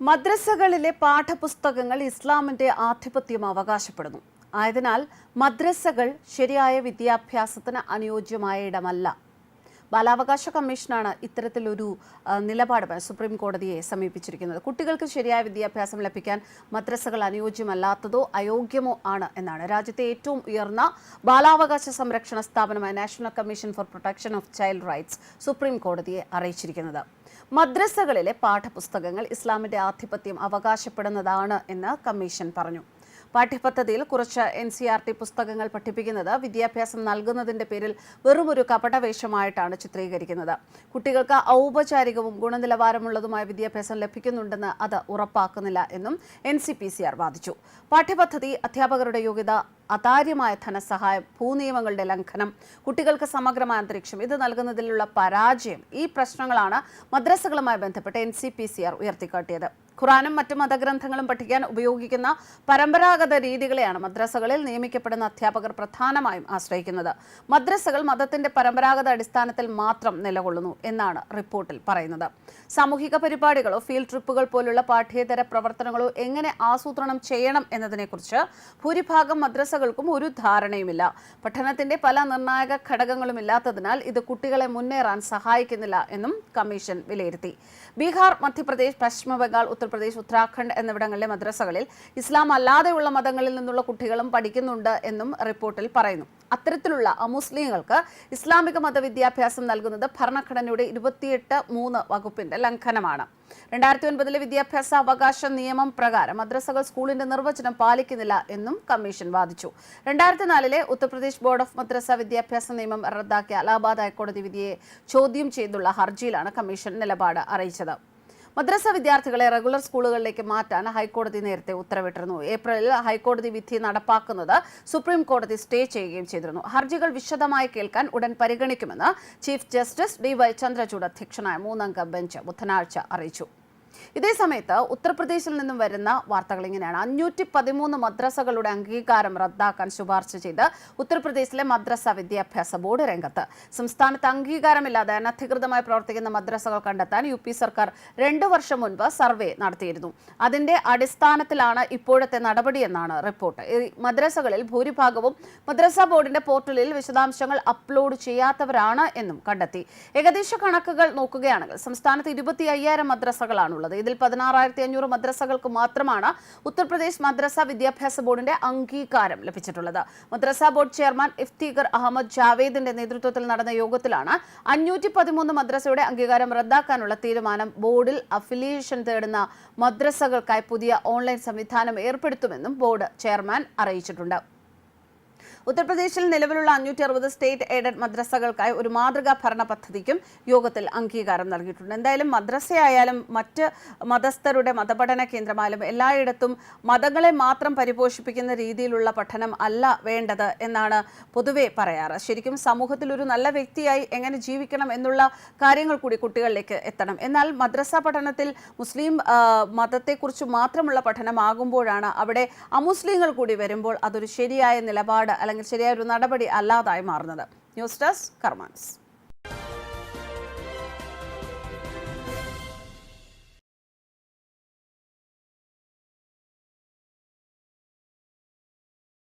മദ്രസകളിലെ പാഠപുസ്തകങ്ങൾ ഇസ്ലാമിന്റെ ആധിപത്യം അവകാശപ്പെടുന്നു. ആയതിനാൽ മദ്രസകൾ ശരിയായ വിദ്യാഭ്യാസത്തിന് അനുയോജ്യമായ ഇടമല്ല. ബാലാവകാശ കമ്മീഷനാണ് ഇത്തരത്തിലൊരു നിലപാട് സുപ്രീം കോടതിയെ സമീപിച്ചിരിക്കുന്നത്. കുട്ടികൾക്ക് ശരിയായ വിദ്യാഭ്യാസം ലഭിക്കാൻ മദ്രസകൾ അനുയോജ്യമല്ലാത്തതോ അയോഗ്യമോ ആണ് എന്നാണ്. രാജ്യത്തെ ഏറ്റവും ഉയർന്ന ബാലാവകാശ സംരക്ഷണ സ്ഥാപനമായ National Commission for Protection of Child Rights supreme കോടതിയെ അറിയിച്ചിരിക്കുന്നത്. മദ്രസകളിലെ പാഠപുസ്തകങ്ങൾ ഇസ്ലാമിന്റെ ആധിപത്യം അവകാശപ്പെടുന്നതാണ് എന്ന് കമ്മീഷൻ പറഞ്ഞു. പാഠ്യപദ്ധതിയിൽ കുറച്ച് എൻ സി ആർ ടി പുസ്തകങ്ങൾ പഠിപ്പിക്കുന്നത് വിദ്യാഭ്യാസം നൽകുന്നതിന്റെ പേരിൽ വെറുമൊരു കപടവേഷമായിട്ടാണ് ചിത്രീകരിക്കുന്നത്. കുട്ടികൾക്ക് ഔപചാരികവും ഗുണനിലവാരമുള്ളതുമായ വിദ്യാഭ്യാസം ലഭിക്കുന്നുണ്ടെന്ന് അത് ഉറപ്പാക്കുന്നില്ല എന്നും N C P C R വാദിച്ചു. പാഠ്യപദ്ധതി അധ്യാപകരുടെ യോഗ്യത അതാര്യമായ ധനസഹായം ഭൂനിയമങ്ങളുടെ ലംഘനം കുട്ടികൾക്ക് സമഗ്രമായ അന്തരീക്ഷം ഇത് നൽകുന്നതിലുള്ള പരാജയം ഈ പ്രശ്നങ്ങളാണ് മദ്രസകളുമായി ബന്ധപ്പെട്ട് N C P C R ഉയർത്തിക്കാട്ടിയത്. ഖുറാനും മറ്റു മതഗ്രന്ഥങ്ങളും പഠിക്കാൻ ഉപയോഗിക്കുന്ന പരമ്പരാഗത രീതികളെയാണ് മദ്രസകളിൽ നിയമിക്കപ്പെടുന്ന അധ്യാപകർ പ്രധാനമായും ആശ്രയിക്കുന്നത്. മദ്രസകൾ മതത്തിന്റെ പരമ്പരാഗത അടിസ്ഥാനത്തിൽ മാത്രം നിലകൊള്ളുന്നു എന്നാണ് റിപ്പോർട്ടിൽ പറയുന്നത്. സാമൂഹിക പരിപാടികളോ ഫീൽഡ് ട്രിപ്പുകൾ പോലുള്ള പാഠ്യേതര പ്രവർത്തനങ്ങളോ എങ്ങനെ ആസൂത്രണം ചെയ്യണം എന്നതിനെക്കുറിച്ച് ഭൂരിഭാഗം മദ്രസകൾക്കും ഒരു ധാരണയുമില്ല. പഠനത്തിന്റെ പല നിർണായക ഘടകങ്ങളും ഇല്ലാത്തതിനാൽ ഇത് കുട്ടികളെ മുന്നേറാൻ സഹായിക്കുന്നില്ല എന്നും കമ്മീഷൻ വിലയിരുത്തി. ബീഹാർ മധ്യപ്രദേശ് പശ്ചിമബംഗാൾ ഉത്തർപ്രദേശ് ഉത്തരാഖണ്ഡ് എന്നിവിടങ്ങളിലെ മദ്രസകളിൽ ഇസ്ലാം അല്ലാതെയുള്ള മതങ്ങളിൽ നിന്നുള്ള കുട്ടികളും പഠിക്കുന്നുണ്ട് എന്നും റിപ്പോർട്ടിൽ പറയുന്നു. അത്തരത്തിലുള്ള അമുസ്ലിങ്ങൾക്ക് ഇസ്ലാമിക മതവിദ്യാഭ്യാസം നൽകുന്നത് ഭരണഘടനയുടെ ഇരുപത്തിയെട്ട് മൂന്ന് വകുപ്പിന്റെ ലംഘനമാണ്. രണ്ടായിരത്തി ഒൻപതിലെ വിദ്യാഭ്യാസ അവകാശ നിയമം പ്രകാരം മദ്രസകൾ സ്കൂളിന്റെ നിർവചനം പാലിക്കുന്നില്ല എന്നും കമ്മീഷൻ വാദിച്ചു. രണ്ടായിരത്തി നാലിലെ ഉത്തർപ്രദേശ് ബോർഡ് ഓഫ് മദ്രസ വിദ്യാഭ്യാസ നിയമം റദ്ദാക്കിയ അലഹാബാദ് ഹൈക്കോടതി വിധിയെ ചോദ്യം ചെയ്തുള്ള ഹർജിയിലാണ് കമ്മീഷൻ നിലപാട് അറിയിച്ചത്. മദ്രസ വിദ്യാർത്ഥികളെ റെഗുലർ സ്കൂളുകളിലേക്ക് മാറ്റാൻ ഹൈക്കോടതി നേരത്തെ ഉത്തരവിട്ടിരുന്നു. ഏപ്രിലിൽ ഹൈക്കോടതി വിധി നടപ്പാക്കുന്നത് സുപ്രീം കോടതി സ്റ്റേ ചെയ്യുകയും ചെയ്തിരുന്നു. ഹർജികൾ വിശദമായി കേൾക്കാൻ ഉടൻ പരിഗണിക്കുമെന്ന് chief justice D Y Chandrachud അധ്യക്ഷനായ മൂന്നംഗ ബെഞ്ച് ബുധനാഴ്ച അറിയിച്ചു. ഇതേ സമയത്ത് ഉത്തർപ്രദേശിൽ നിന്നും വരുന്ന വാർത്തകൾ ഇങ്ങനെയാണ്. അഞ്ഞൂറ്റി പതിമൂന്ന് മദ്രസകളുടെ അംഗീകാരം റദ്ദാക്കാൻ ശുപാർശ ചെയ്ത് ഉത്തർപ്രദേശിലെ മദ്രസ വിദ്യാഭ്യാസ ബോർഡ് രംഗത്ത്. സംസ്ഥാനത്ത് അംഗീകാരമില്ലാതെ അനധികൃതമായി പ്രവർത്തിക്കുന്ന മദ്രസകൾ കണ്ടെത്താൻ യു പി സർക്കാർ രണ്ടു വർഷം മുൻപ് സർവേ നടത്തിയിരുന്നു. അതിന്റെ അടിസ്ഥാനത്തിലാണ് ഇപ്പോഴത്തെ നടപടിയെന്നാണ് റിപ്പോർട്ട്. മദ്രസകളിൽ ഭൂരിഭാഗവും മദ്രസ ബോർഡിന്റെ പോർട്ടലിൽ വിശദാംശങ്ങൾ അപ്ലോഡ് ചെയ്യാത്തവരാണ് എന്നും കണ്ടെത്തി. ഏകദേശ കണക്കുകൾ നോക്കുകയാണെങ്കിൽ സംസ്ഥാനത്ത് ഇരുപത്തി അയ്യായിരം മദ്രസകളാണുള്ളത്. ഇതിൽ പതിനാറായിരത്തി അഞ്ഞൂറ് മദ്രസകൾക്ക് മാത്രമാണ് ഉത്തർപ്രദേശ് മദ്രസ വിദ്യാഭ്യാസ ബോർഡിന്റെ അംഗീകാരം ലഭിച്ചിട്ടുള്ളത്. മദ്രസ ബോർഡ് ചെയർമാൻ ഇഫ്തീഖർ അഹമ്മദ് ജാവേദിന്റെ നേതൃത്വത്തിൽ നടന്ന യോഗത്തിലാണ് അഞ്ഞൂറ്റി പതിമൂന്ന് മദ്രസയുടെ അംഗീകാരം റദ്ദാക്കാനുള്ള തീരുമാനം ബോർഡിൽ അഫിലിയേഷൻ തേടുന്ന മദ്രസകൾക്കായി പുതിയ ഓൺലൈൻ സംവിധാനം ഏർപ്പെടുത്തുമെന്നും ബോർഡ് ചെയർമാൻ അറിയിച്ചിട്ടുണ്ട്. ഉത്തർപ്രദേശിൽ നിലവിലുള്ള അഞ്ഞൂറ്റി അറുപത് സ്റ്റേറ്റ് എയ്ഡഡ് മദ്രസകൾക്കായി ഒരു മാതൃകാ ഭരണ പദ്ധതിക്കും യോഗത്തിൽ അംഗീകാരം നൽകിയിട്ടുണ്ട്. എന്തായാലും മദ്രസയായാലും മറ്റ് മതസ്ഥരുടെ മതപഠന കേന്ദ്രമായാലും എല്ലായിടത്തും മതങ്ങളെ മാത്രം പരിപോഷിപ്പിക്കുന്ന രീതിയിലുള്ള പഠനം അല്ല വേണ്ടത് എന്നാണ് പൊതുവെ പറയാറ്. ശരിക്കും സമൂഹത്തിൽ ഒരു നല്ല വ്യക്തിയായി എങ്ങനെ ജീവിക്കണം എന്നുള്ള കാര്യങ്ങൾ കൂടി കുട്ടികളിലേക്ക് എത്തണം. എന്നാൽ മദ്രസ പഠനത്തിൽ മുസ്ലിം മതത്തെക്കുറിച്ച് മാത്രമുള്ള പഠനമാകുമ്പോഴാണ് അവിടെ അമുസ്ലിങ്ങൾ കൂടി വരുമ്പോൾ അതൊരു ശരിയായ നിലപാട് ശരിയായ ഒരു നടപടി അല്ലാതായി മാറുന്നത്. News desk കർമാൻസ്